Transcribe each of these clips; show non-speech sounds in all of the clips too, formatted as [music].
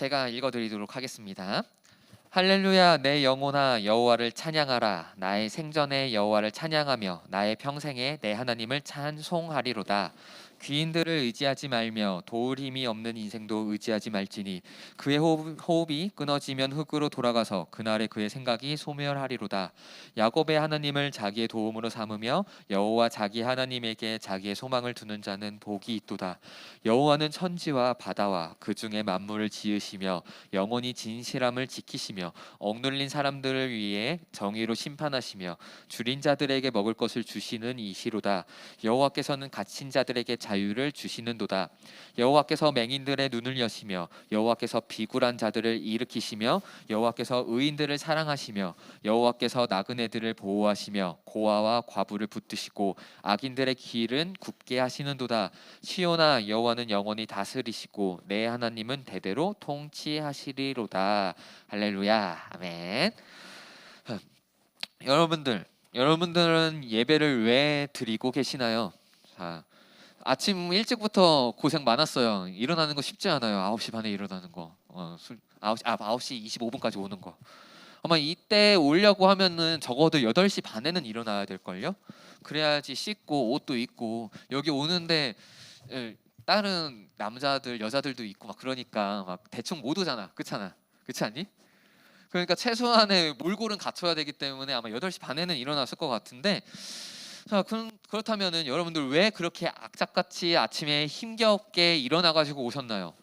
제가 읽어드리도록 하겠습니다. 할렐루야 내 영혼아 여호와를 찬양하라 나의 생전에 여호와를 찬양하며 나의 평생에 내 하나님을 찬송하리로다 귀인들을 의지하지 말며 도울 힘이 없는 인생도 의지하지 말지니 그의 호흡, 호흡이 끊어지면 흙으로 돌아가서 그날에 그의 생각이 소멸하리로다. 야곱의 하나님을 자기의 도움으로 삼으며 여호와 자기 하나님에게 자기의 소망을 두는 자는 복이 있도다. 여호와는 천지와 바다와 그 중에 만물을 지으시며 영원히 진실함을 지키시며 억눌린 사람들을 위해 정의로 심판하시며 줄인 자들에게 먹을 것을 주시는 이시로다. 여호와께서는 갇힌 자들에게 자 유를 주시는도다. 여호와께서 맹인들의 눈을 여시며 여호와께서 비굴한 자들을 일으키시며 여호와께서 의인들을 사랑하시며 여호와께서 나그네들을 보호하시며 고아와 과부를 붙드시고 악인들의 길은 굽게 하시는도다. 시온아 여호와는 영원히 다스리시고 내 하나님은 대대로 통치하시리로다. 할렐루야. 아멘. 여러분들 여러분들은 예배를 왜 드리고 계시나요? 자, 아침 일찍부터 고생 많았어요. 일어나는 거 쉽지 않아요. 9시 반에 일어나는 거. 어, 술 9시 아 9시 25분까지 오는 거. 아마 이때 오려고 하면은 적어도 8시 반에는 일어나야 될 걸요. 그래야지 씻고 옷도 입고 여기 오는데 예, 다른 남자들 여자들도 있고 막 그러니까 막 대충 못 오잖아. 그렇잖아. 그렇지 않니? 그러니까 최소한의 몰골은 갖춰야 되기 때문에 아마 8시 반에는 일어났을 것 같은데 자, 그럼 그렇다면은 여러분들 왜 그렇게 악착같이 아침에 힘겹게 일어나 가지고 오셨나요?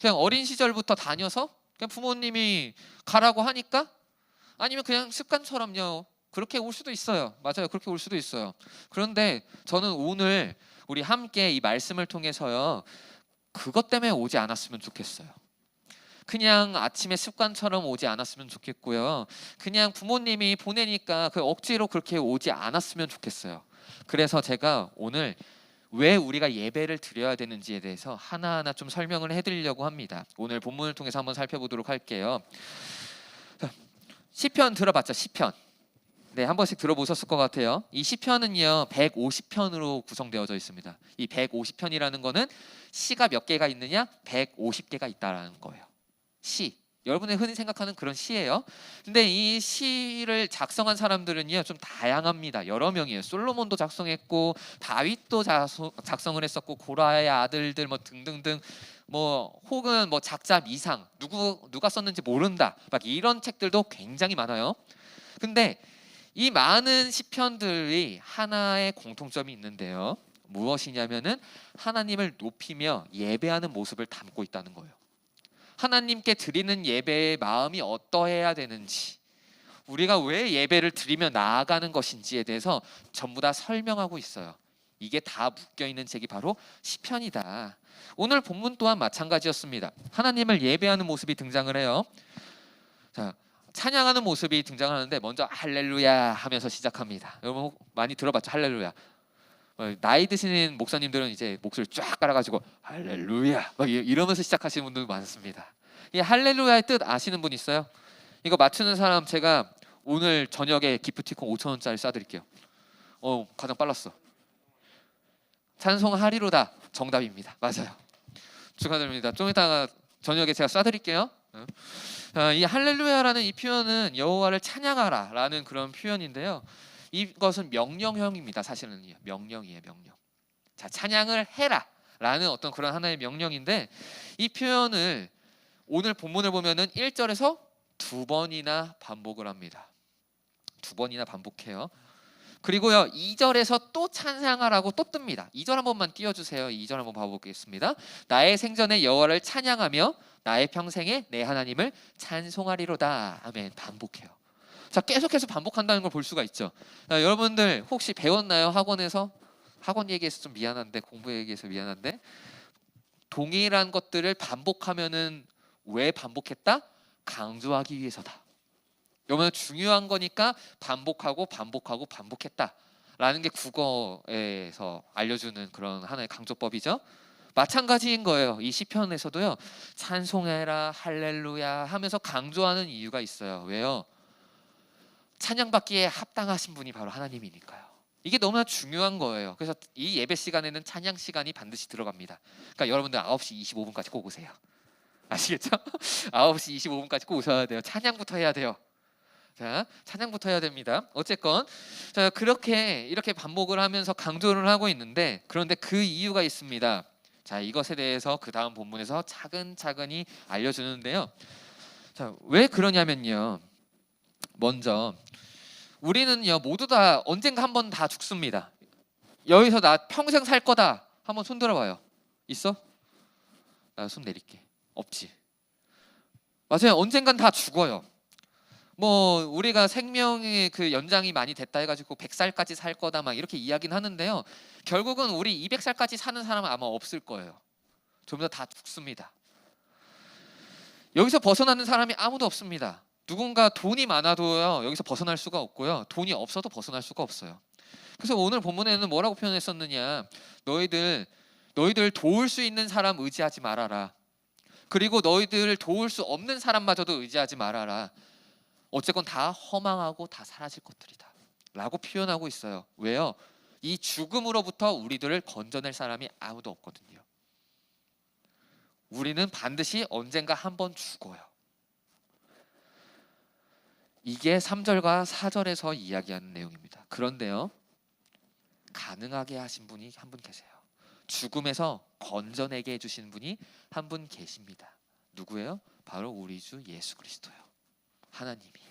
그냥 어린 시절부터 다녀서 그냥 부모님이 가라고 하니까 아니면 그냥 습관처럼요. 그렇게 올 수도 있어요. 맞아요. 그렇게 올 수도 있어요. 그런데 저는 오늘 우리 함께 이 말씀을 통해서요. 그것 때문에 오지 않았으면 좋겠어요. 그냥 아침에 습관처럼 오지 않았으면 좋겠고요. 그냥 부모님이 보내니까 그 억지로 그렇게 오지 않았으면 좋겠어요. 그래서 제가 오늘 왜 우리가 예배를 드려야 되는지에 대해서 하나하나 좀 설명을 해드리려고 합니다. 오늘 본문을 통해서 한번 살펴보도록 할게요. 자, 시편 들어봤죠? 시편. 네, 한 번씩 들어보셨을 것 같아요. 이 시편은요, 150편으로 구성되어져 있습니다. 이 150편이라는 거는 시가 몇 개가 있느냐? 150개가 있다라는 거예요. 시. 여러분이 흔히 생각하는 그런 시예요. 근데 이 시를 작성한 사람들은요 좀 다양합니다. 여러 명이에요. 솔로몬도 작성했고 다윗도 자소- 작성을 했었고 고라의 아들들 뭐 등등등 뭐 혹은 뭐 작자 미상 누구 누가 썼는지 모른다. 막 이런 책들도 굉장히 많아요. 근데 이 많은 시편들이 하나의 공통점이 있는데요. 무엇이냐면은 하나님을 높이며 예배하는 모습을 담고 있다는 거예요. 하나님께 드리는 예배의 마음이 어떠해야 되는지 우리가 왜 예배를 드리며 나아가는 것인지에 대해서 전부 다 설명하고 있어요. 이게 다 묶여 있는 책이 바로 시편이다. 오늘 본문 또한 마찬가지였습니다. 하나님을 예배하는 모습이 등장을 해요. 자, 찬양하는 모습이 등장하는데 먼저 할렐루야 하면서 시작합니다. 여러분 혹 많이 들어봤죠? 할렐루야. 어, 나이 드시는 목사님들은 이제 목소리 쫙 깔아가지고 할렐루야 막 이- 이러면서 시작하시는 분들 많습니다. 이 할렐루야의 뜻 아시는 분 있어요? 이거 맞추는 사람 제가 오늘 저녁에 기프티콘 5천 원짜리 쏴드릴게요. 어 가장 빨랐어. 찬송하리로다 정답입니다. 맞아요. 축하드립니다. 좀 이따가 저녁에 제가 쏴드릴게요. 어. 아, 이 할렐루야라는 이 표현은 여호와를 찬양하라라는 그런 표현인데요. 이것은 명령형입니다. 사실은 명령이에요, 명령. 자, 찬양을 해라라는 어떤 그런 하나의 명령인데 이 표현을 오늘 본문을 보면은 1절에서 두 번이나 반복을 합니다. 두 번이나 반복해요. 그리고요 2절에서 또 찬양하라고 또 뜹니다. 2절 한 번만 띄워주세요. 2절 한번 봐보겠습니다. 나의 생전에 여호와를 찬양하며 나의 평생에 내 하나님을 찬송하리로다. 아멘. 반복해요. 자 계속해서 반복한다는 걸 볼 수가 있죠. 자, 여러분들 혹시 배웠나요 학원에서? 학원 얘기해서 좀 미안한데 공부 얘기해서 미안한데 동일한 것들을 반복하면은 왜 반복했다? 강조하기 위해서다. 여러분 중요한 거니까 반복하고 반복하고 반복했다 라는 게 국어에서 알려주는 그런 하나의 강조법이죠. 마찬가지인 거예요. 이 시편에서도요. 찬송해라 할렐루야 하면서 강조하는 이유가 있어요. 왜요? 찬양받기에 합당하신 분이 바로 하나님이니까요. 이게 너무나 중요한 거예요. 그래서 이 예배 시간에는 찬양 시간이 반드시 들어갑니다. 그러니까 여러분들 9시 25분까지 꼭 오세요. 아시겠죠? [laughs] 9시 25분까지 꼭 오셔야 돼요. 찬양부터 해야 돼요. 자, 찬양부터 해야 됩니다. 어쨌건 자, 그렇게 이렇게 반복을 하면서 강조를 하고 있는데 그런데 그 이유가 있습니다. 자, 이것에 대해서 그 다음 본문에서 차근차근히 알려 주는데요. 자, 왜 그러냐면요. 먼저 우리는요 모두 다 언젠가 한 번 다 죽습니다. 여기서 나 평생 살 거다. 한번 손 들어봐요. 있어? 나 손 내릴게. 없지. 맞아요. 언젠간 다 죽어요. 뭐 우리가 생명의 그 연장이 많이 됐다 해가지고 100살까지 살 거다 막 이렇게 이야기는 하는데요. 결국은 우리 200살까지 사는 사람은 아마 없을 거예요. 전부 다 다 죽습니다. 여기서 벗어나는 사람이 아무도 없습니다. 누군가 돈이 많아도요 여기서 벗어날 수가 없고요. 돈이 없어도 벗어날 수가 없어요. 그래서 오늘 본문에는 뭐라고 표현했었느냐? 너희들 너희들 도울 수 있는 사람 의지하지 말아라. 그리고 너희들 도울 수 없는 사람마저도 의지하지 말아라. 어쨌건 다 허망하고 다 사라질 것들이다. 라고 표현하고 있어요. 왜요? 이 죽음으로부터 우리들을 건져낼 사람이 아무도 없거든요. 우리는 반드시 언젠가 한 번 죽어요. 이게 3절과 4절에서 이야기하는 내용입니다. 그런데요. 가능하게 하신 분이 한 분 계세요. 죽음에서 건져내게 해주신 분이 한 분 계십니다. 누구예요? 바로 우리 주 예수 그리스도요. 하나님이요.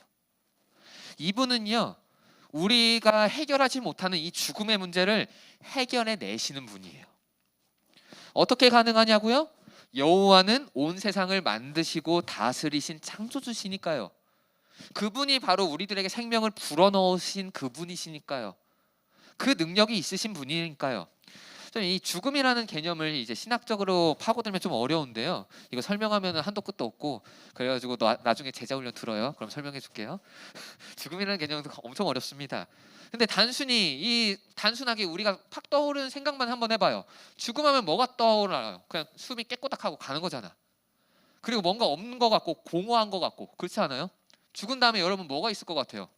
이분은요. 우리가 해결하지 못하는 이 죽음의 문제를 해결해 내시는 분이에요. 어떻게 가능하냐고요? 여호와는 온 세상을 만드시고 다스리신 창조주시니까요. 그분이 바로 우리들에게 생명을 불어넣으신 그분이시니까요. 그 능력이 있으신 분이니까요. 좀 이 죽음이라는 개념을 이제 신학적으로 파고들면 좀 어려운데요. 이거 설명하면 한도 끝도 없고 그래가지고 나, 나중에 제자 훈련 들어요. 그럼 설명해 줄게요. [laughs] 죽음이라는 개념도 엄청 어렵습니다. 근데 단순히 이 단순하게 우리가 팍 떠오르는 생각만 한번 해봐요. 죽음하면 뭐가 떠오르나요? 그냥 숨이 깨꼬닥하고 가는 거잖아. 그리고 뭔가 없는 것 같고 공허한 것 같고 그렇지 않아요? 죽은 다음에 여러분 뭐가 있을 것 같아요?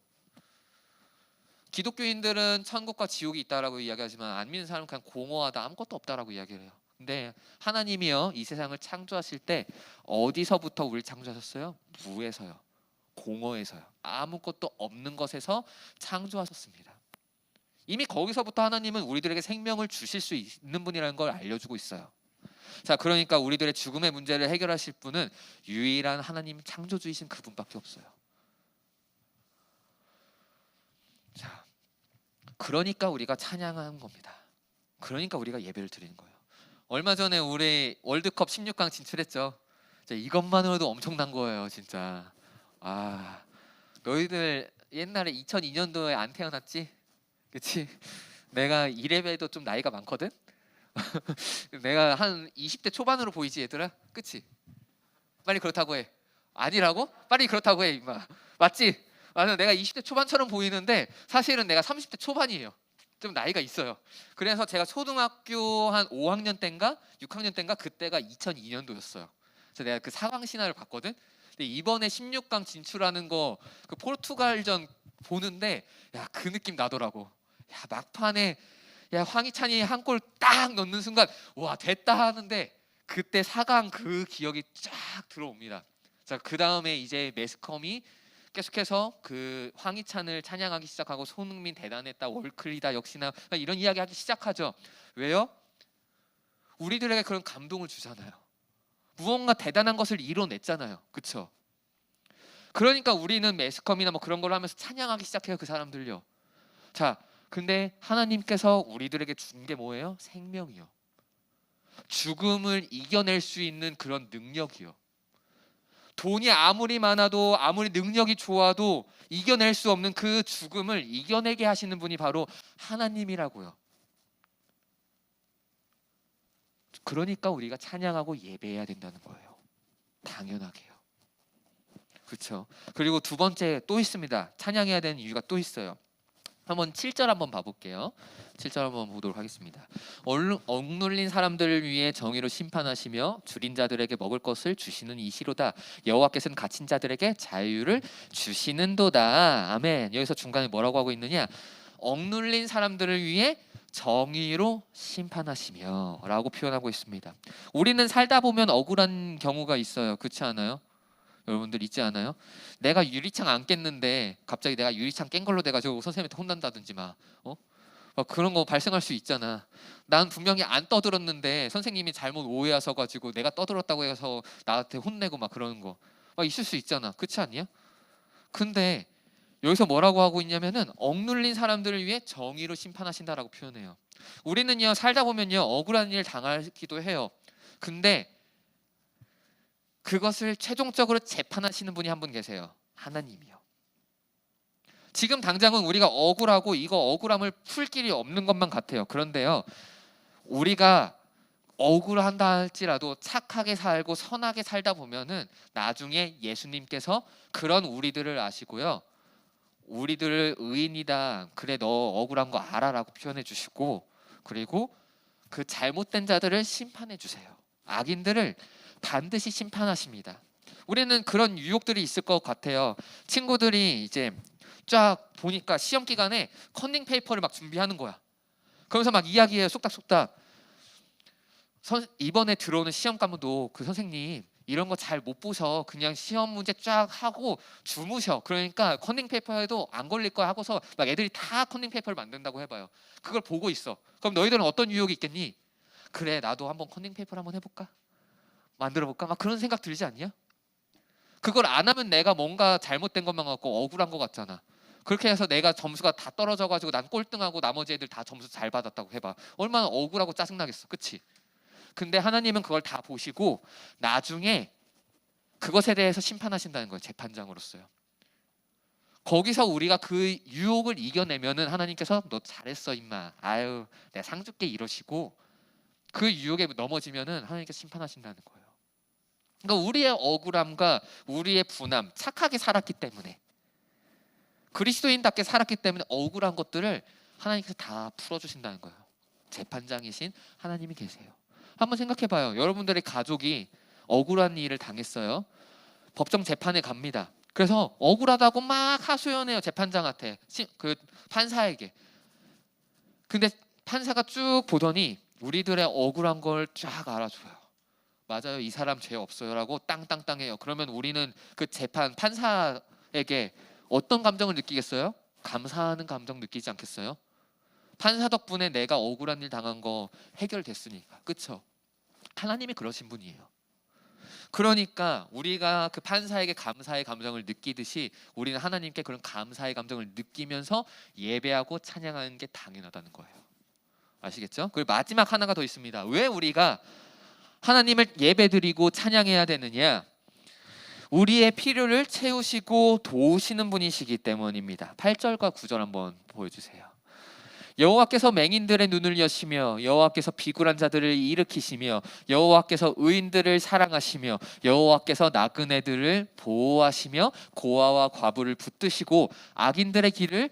기독교인들은 천국과 지옥이 있다라고 이야기하지만 안 믿는 사람은 그냥 공허하다 아무것도 없다라고 이야기를 해요. 근데 하나님이요 이 세상을 창조하실 때 어디서부터 우리를 창조하셨어요? 무에서요, 공허에서요, 아무것도 없는 것에서 창조하셨습니다. 이미 거기서부터 하나님은 우리들에게 생명을 주실 수 있는 분이라는 걸 알려주고 있어요. 자, 그러니까 우리들의 죽음의 문제를 해결하실 분은 유일한 하나님 창조주이신 그분밖에 없어요. 자, 그러니까 우리가 찬양하는 겁니다. 그러니까 우리가 예배를 드리는 거예요. 얼마 전에 우리 월드컵 16강 진출했죠. 자, 이것만으로도 엄청난 거예요, 진짜. 아, 너희들 옛날에 2002년도에 안 태어났지? 그치? 내가 이래봬도 좀 나이가 많거든? [laughs] 내가 한 20대 초반으로 보이지 얘들아? 그치? 빨리 그렇다고 해. 아니라고? 빨리 그렇다고 해 임마. 맞지? 맞아 내가 20대 초반처럼 보이는데 사실은 내가 30대 초반이에요. 좀 나이가 있어요. 그래서 제가 초등학교 한 5학년 때인가 6학년 때인가 그때가 2002년도였어요. 그래서 내가 그 사강 신화를 봤거든. 근데 이번에 16강 진출하는 거 그 포르투갈전 보는데 야 그 느낌 나더라고. 야 막판에 야 황희찬이 한 골 딱 넣는 순간 와 됐다 하는데 그때 4강 그 기억이 쫙 들어옵니다. 자, 그 다음에 이제 매스컴이 계속해서 그 황희찬을 찬양하기 시작하고 손흥민 대단했다 월클이다 역시나 이런 이야기하기 시작하죠. 왜요? 우리들에게 그런 감동을 주잖아요. 무언가 대단한 것을 이뤄냈잖아요. 그렇죠? 그러니까 우리는 매스컴이나 뭐 그런 걸 하면서 찬양하기 시작해요. 그 사람들요. 자, 근데 하나님께서 우리들에게 준 게 뭐예요? 생명이요. 죽음을 이겨낼 수 있는 그런 능력이요. 돈이 아무리 많아도 아무리 능력이 좋아도 이겨낼 수 없는 그 죽음을 이겨내게 하시는 분이 바로 하나님이라고요. 그러니까 우리가 찬양하고 예배해야 된다는 거예요. 당연하게요. 그렇죠. 그리고 두 번째 또 있습니다. 찬양해야 되는 이유가 또 있어요. 한번 7절 한번 봐볼게요. 7절 한번 보도록 하겠습니다. 얼- 억눌린 사람들을 위해 정의로 심판하시며 줄인 자들에게 먹을 것을 주시는 이시로다. 여호와께서는 갇힌 자들에게 자유를 주시는도다. 아멘. 여기서 중간에 뭐라고 하고 있느냐? 억눌린 사람들을 위해 정의로 심판하시며라고 표현하고 있습니다. 우리는 살다 보면 억울한 경우가 있어요. 그렇지 않아요? 여러분들 있지 않아요? 내가 유리창 안 깼는데 갑자기 내가 유리창 깬 걸로 돼가지고 선생님한테 혼난다든지 막, 어? 막 그런 거 발생할 수 있잖아. 난 분명히 안 떠들었는데 선생님이 잘못 오해하셔 가지고 내가 떠들었다고 해서 나한테 혼내고 막 그러는 거, 막 있을 수 있잖아. 그렇지 않냐? 근데 여기서 뭐라고 하고 있냐면은 억눌린 사람들을 위해 정의로 심판하신다라고 표현해요. 우리는요 살다 보면요 억울한 일 당하기도 해요. 근데 그것을 최종적으로 재판하시는 분이 한 분 계세요. 하나님이요. 지금 당장은 우리가 억울하고 이거 억울함을 풀 길이 없는 것만 같아요. 그런데요. 우리가 억울한다 할지라도 착하게 살고 선하게 살다 보면은 나중에 예수님께서 그런 우리들을 아시고요. 우리들을 의인이다. 그래 너 억울한 거 알아라고 표현해 주시고 그리고 그 잘못된 자들을 심판해 주세요. 악인들을 반드시 심판하십니다. 우리는 그런 유혹들이 있을 것 같아요. 친구들이 이제 쫙 보니까 시험 기간에 컨닝 페이퍼를 막 준비하는 거야. 그러면서 막 이야기해요. 쏙닥쏙닥. 선, 이번에 들어오는 시험 과목도 그 선생님 이런 거 잘 못 보셔. 그냥 시험 문제 쫙 하고 주무셔. 그러니까 컨닝 페이퍼에도 안 걸릴 거야 하고서 막 애들이 다 컨닝 페이퍼를 만든다고 해봐요. 그걸 보고 있어. 그럼 너희들은 어떤 유혹이 있겠니? 그래 나도 한번 컨닝 페이퍼를 한번 해볼까? 만들어 볼까? 막 그런 생각 들지 않냐? 그걸 안 하면 내가 뭔가 잘못된 것만 같고 억울한 것 같잖아. 그렇게 해서 내가 점수가 다 떨어져 가지고 난 꼴등하고 나머지 애들 다 점수 잘 받았다고 해봐. 얼마나 억울하고 짜증나겠어, 그치? 근데 하나님은 그걸 다 보시고 나중에 그것에 대해서 심판하신다는 거예요, 재판장으로서요. 거기서 우리가 그 유혹을 이겨내면은 하나님께서 너 잘했어 임마. 아유 내가 상 줄게 이러시고 그 유혹에 넘어지면은 하나님께서 심판하신다는 거예요. 그러니까 우리의 억울함과 우리의 분함, 착하게 살았기 때문에 그리스도인답게 살았기 때문에 억울한 것들을 하나님께서 다 풀어주신다는 거예요. 재판장이신 하나님이 계세요. 한번 생각해봐요. 여러분들의 가족이 억울한 일을 당했어요. 법정 재판에 갑니다. 그래서 억울하다고 막 하소연해요 재판장한테, 시- 그 판사에게. 근데 판사가 쭉 보더니 우리들의 억울한 걸 쫙 알아줘요. 맞아요, 이 사람 죄 없어요라고 땅땅땅해요. 그러면 우리는 그 재판 판사에게 어떤 감정을 느끼겠어요? 감사하는 감정 느끼지 않겠어요? 판사 덕분에 내가 억울한 일 당한 거 해결됐으니까, 그렇죠? 하나님이 그러신 분이에요. 그러니까 우리가 그 판사에게 감사의 감정을 느끼듯이 우리는 하나님께 그런 감사의 감정을 느끼면서 예배하고 찬양하는 게 당연하다는 거예요. 아시겠죠? 그리고 마지막 하나가 더 있습니다. 왜 우리가 하나님을 예배드리고 찬양해야 되느냐? 우리의 필요를 채우시고 도우시는 분이시기 때문입니다. 8절과 9절 한번 보여주세요. 여호와께서 맹인들의 눈을 여시며 여호와께서 비굴한 자들을 일으키시며 여호와께서 의인들을 사랑하시며 여호와께서 나그네들을 보호하시며 고아와 과부를 붙드시고 악인들의 길을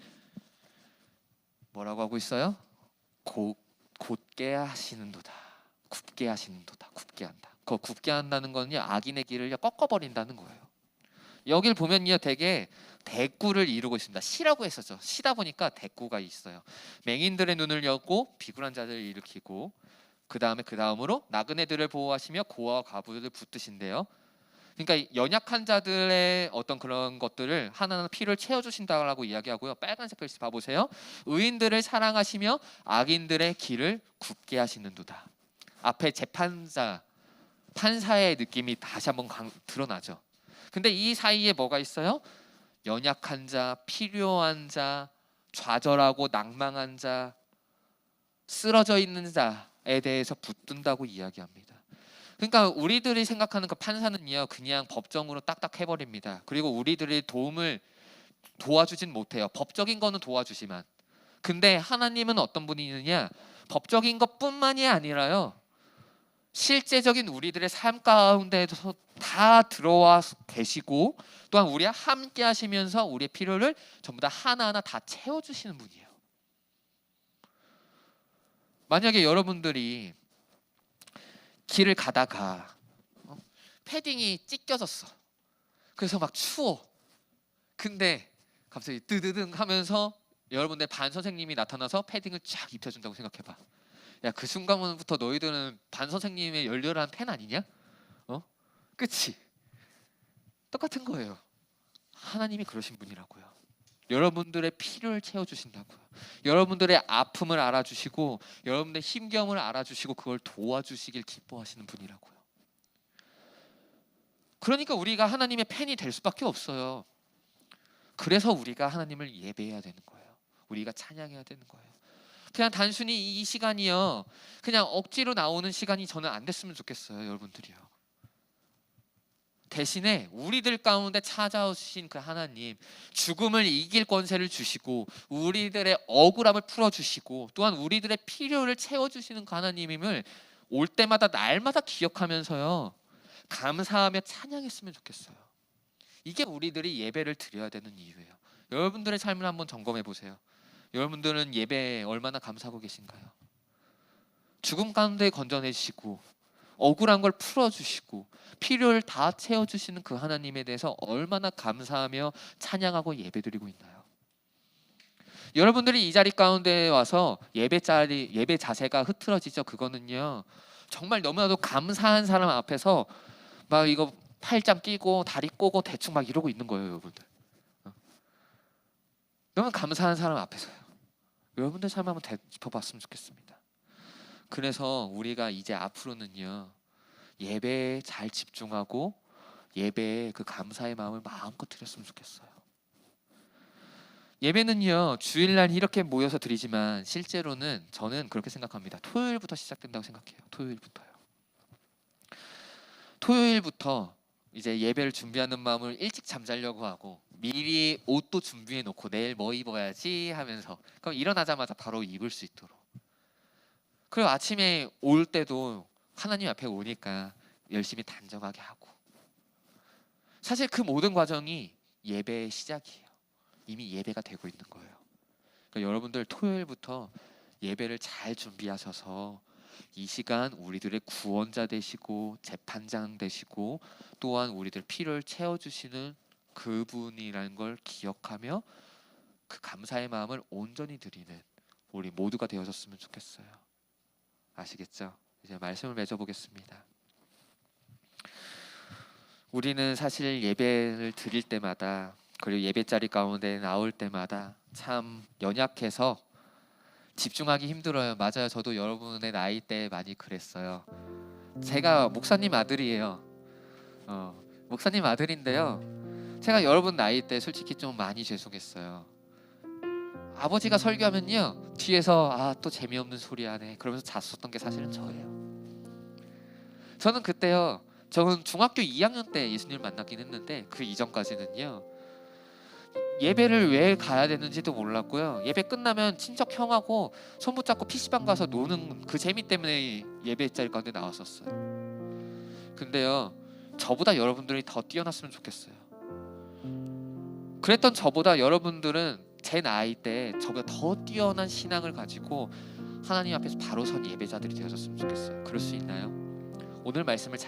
뭐라고 하고 있어요? 고, 곧게 하시는도다. 굽게 하시는도다. 굽게 한다. 그 굽게 한다는 건요 악인의 길을 꺾어버린다는 거예요. 여길 보면요 되게 대꾸를 이루고 있습니다. 시라고 했었죠. 시다 보니까 대꾸가 있어요. 맹인들의 눈을 열고 비굴한 자들을 일으키고 그 다음에 그 다음으로 나그네들을 보호하시며 고아와 과부들을 붙드신대요. 그러니까 연약한 자들의 어떤 그런 것들을 하나는 피를 채워주신다라고 이야기하고요. 빨간색 글씨 봐보세요. 의인들을 사랑하시며 악인들의 길을 굽게 하시는도다. 앞에 재판자, 판사의 느낌이 다시 한번 강- 드러나죠. 근데 이 사이에 뭐가 있어요? 연약한 자, 필요한 자, 좌절하고 낭망한 자, 쓰러져 있는 자에 대해서 붙든다고 이야기합니다. 그러니까 우리들이 생각하는 그 판사는요, 그냥 법정으로 딱딱 해버립니다. 그리고 우리들의 도움을 도와주진 못해요. 법적인 거는 도와주지만, 근데 하나님은 어떤 분이느냐? 법적인 것뿐만이 아니라요. 실제적인 우리들의 삶 가운데서 다 들어와 계시고 또한 우리와 함께 하시면서 우리의 필요를 전부 다 하나하나 다 채워주시는 분이에요. 만약에 여러분들이 길을 가다가 어? 패딩이 찢겨졌어. 그래서 막 추워. 근데 갑자기 뜨드등 하면서 여러분들 반 선생님이 나타나서 패딩을 쫙 입혀준다고 생각해봐. 야 그 순간부터 너희들은 반 선생님의 열렬한 팬 아니냐? 어? 그치? 똑같은 거예요. 하나님이 그러신 분이라고요. 여러분들의 필요를 채워주신다고요. 여러분들의 아픔을 알아주시고 여러분들의 힘겨움을 알아주시고 그걸 도와주시길 기뻐하시는 분이라고요. 그러니까 우리가 하나님의 팬이 될 수밖에 없어요. 그래서 우리가 하나님을 예배해야 되는 거예요. 우리가 찬양해야 되는 거예요. 그냥 단순히 이 시간이요. 그냥 억지로 나오는 시간이 저는 안 됐으면 좋겠어요, 여러분들이요. 대신에 우리들 가운데 찾아오신 그 하나님, 죽음을 이길 권세를 주시고 우리들의 억울함을 풀어 주시고 또한 우리들의 필요를 채워 주시는 그 하나님임을 올 때마다 날마다 기억하면서요. 감사하며 찬양했으면 좋겠어요. 이게 우리들이 예배를 드려야 되는 이유예요. 여러분들의 삶을 한번 점검해 보세요. 여러분들은 예배에 얼마나 감사하고 계신가요? 죽음 가운데 건져내시고 억울한 걸 풀어주시고 필요를 다 채워주시는 그 하나님에 대해서 얼마나 감사하며 찬양하고 예배드리고 있나요? 여러분들이 이 자리 가운데 와서 예배 자리 예배 자세가 흐트러지죠. 그거는요 정말 너무나도 감사한 사람 앞에서 막 이거 팔짱 끼고 다리 꼬고 대충 막 이러고 있는 거예요, 여러분들. 어. 너무 감사한 사람 앞에서요. 여러분들 삶 한번 짚어봤으면 좋겠습니다. 그래서 우리가 이제 앞으로는요 예배에 잘 집중하고 예배에 그 감사의 마음을 마음껏 드렸으면 좋겠어요. 예배는요 주일날 이렇게 모여서 드리지만 실제로는 저는 그렇게 생각합니다. 토요일부터 시작된다고 생각해요. 토요일부터요. 토요일부터 이제 예배를 준비하는 마음을 일찍 잠자려고 하고 미리 옷도 준비해 놓고 내일 뭐 입어야지 하면서 그럼 일어나자마자 바로 입을 수 있도록 그리고 아침에 올 때도 하나님 앞에 오니까 열심히 단정하게 하고 사실 그 모든 과정이 예배의 시작이에요. 이미 예배가 되고 있는 거예요. 그러니까 여러분들 토요일부터 예배를 잘 준비하셔서 이 시간 우리들의 구원자 되시고 재판장 되시고 또한 우리들 필요를 채워주시는 그분이라는 걸 기억하며 그 감사의 마음을 온전히 드리는 우리 모두가 되어졌으면 좋겠어요. 아시겠죠? 이제 말씀을 맺어보겠습니다. 우리는 사실 예배를 드릴 때마다 그리고 예배 자리 가운데 나올 때마다 참 연약해서 집중하기 힘들어요. 맞아요. 저도 여러분의 나이 때 많이 그랬어요. 제가 목사님 아들이에요. 어, 목사님 아들인데요. 제가 여러분 나이 때 솔직히 좀 많이 죄송했어요. 아버지가 설교하면요 뒤에서 아 또 재미없는 소리 하네 그러면서 잤었던 게 사실은 저예요. 저는 그때요. 저는 중학교 2학년 때 예수님을 만나긴 했는데 그 이전까지는요. 예배를 왜 가야 되는지도 몰랐고요. 예배 끝나면 친척 형하고 손 붙잡고 PC방 가서 노는 그 재미 때문에 예배 자리 가운데 나왔었어요. 근데요. 저보다 여러분들이 더 뛰어났으면 좋겠어요. 그랬던 저보다 여러분들은 제 나이 때 저보다 더 뛰어난 신앙을 가지고 하나님 앞에서 바로 선 예배자들이 되었으면 좋겠어요. 그럴 수 있나요? 오늘 말씀을 잘